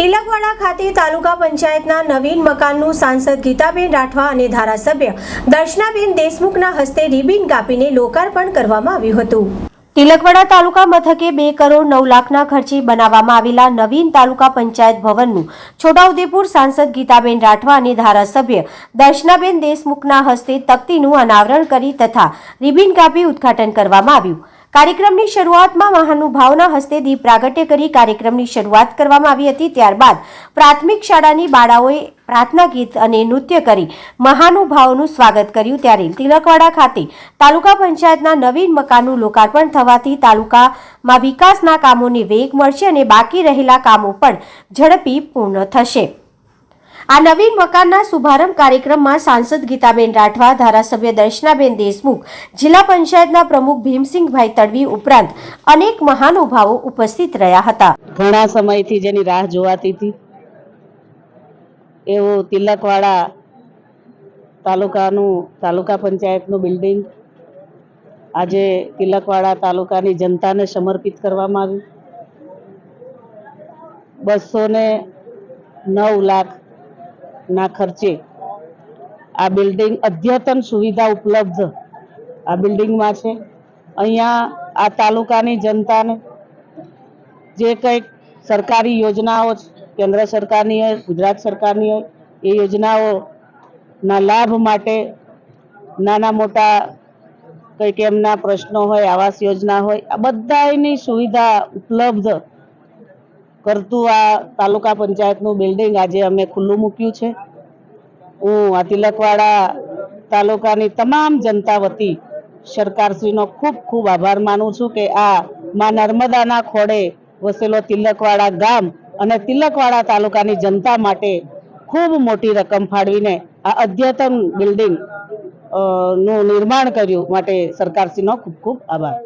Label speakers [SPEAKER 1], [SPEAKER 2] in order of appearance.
[SPEAKER 1] તિલકવાડા ખાતે તાલુકા પંચાયતના નવીન મકાનનું સાંસદ ગીતાબેન રાઠવા અને ધારાસભ્ય દર્શનાબેન દેશમુખના હસ્તે રિબિન કાપીને લોકાર્પણ કરવામાં આવ્યું હતું. તિલકવાડા તાલુકા મથકે બે કરોડ નવ લાખના ખર્ચે બનાવવામાં આવેલા નવીન તાલુકા પંચાયત ભવનનું છોટાઉદેપુર સાંસદ ગીતાબેન રાઠવા અને ધારાસભ્ય દર્શનાબેન દેશમુખના હસ્તે તકતીનું અનાવરણ કરી તથા રિબિન કાપી ઉદ્ઘાટન કરવામાં આવ્યું. કાર્યક્રમની શરૂઆતમાં મહાનુભાવના હસ્તે દીપ પ્રાગટ્ય કરી કાર્યક્રમની શરૂઆત કરવામાં આવી હતી. ત્યારબાદ પ્રાથમિક શાળાની બાળાઓએ પ્રાર્થના ગીત અને નૃત્ય કરી મહાનુભાવોનું સ્વાગત કર્યું. ત્યારે તિલકવાડા ખાતે તાલુકા પંચાયતના નવીન મકાનનું લોકાર્પણ થવાથી તાલુકામાં વિકાસના કામોને વેગ મળશે અને બાકી રહેલા કામો પણ ઝડપી પૂર્ણ થશે. આ નવીન મકાનના શુભારંભ કાર્યક્રમમાં સાંસદ ગીતાબેન રાઠવા, ધારાસભ્ય દર્શનાબેન દેશમુખ, જિલ્લા પંચાયતના પ્રમુખ ભીમસિંહભાઈ તડવી ઉપરાંત અનેક મહાનુભાવો ઉપસ્થિત રહ્યા હતા.
[SPEAKER 2] ઘણા સમયથી જેની રાહ જોવાતી હતી. એવું તિલકવાડા તાલુકાનું, તાલુકા પંચાયતનું બિલ્ડિંગ. આજે તિલકવાડા તાલુકાની જનતાને સમર્પિત કરવામાં આવ્યું. બસો ને નવ લાખ ના ખર્ચે. આ બિલ્ડિંગ અદ્યતન સુવિધા ઉપલબ્ધ આ બિલ્ડિંગમાં છે. અહીંયા આ તાલુકાની જનતાને જે કંઈક સરકારી યોજનાઓ કેન્દ્ર સરકારની હોય, ગુજરાત સરકારની હોય, એ યોજનાઓના લાભ માટે નાના મોટા કંઈક એમના પ્રશ્નો હોય, આવાસ યોજના હોય, આ બધાની સુવિધા ઉપલબ્ધ કરતું આ તાલુકા પંચાયતનું બિલ્ડિંગ આજે અમે ખુલ્લું મૂક્યું છે. હું આ તિલકવાડા તાલુકાની તમામ જનતા વતી સરકારશ્રીનો ખૂબ ખૂબ આભાર માનું છું કે આ માં નર્મદાના ખોડે વસેલો તિલકવાડા ગામ અને તિલકવાડા તાલુકાની જનતા માટે ખૂબ મોટી રકમ ફાળવીને આ અદ્યતન બિલ્ડિંગનું નિર્માણ કર્યું માટે સરકારશ્રીનો ખૂબ ખૂબ આભાર.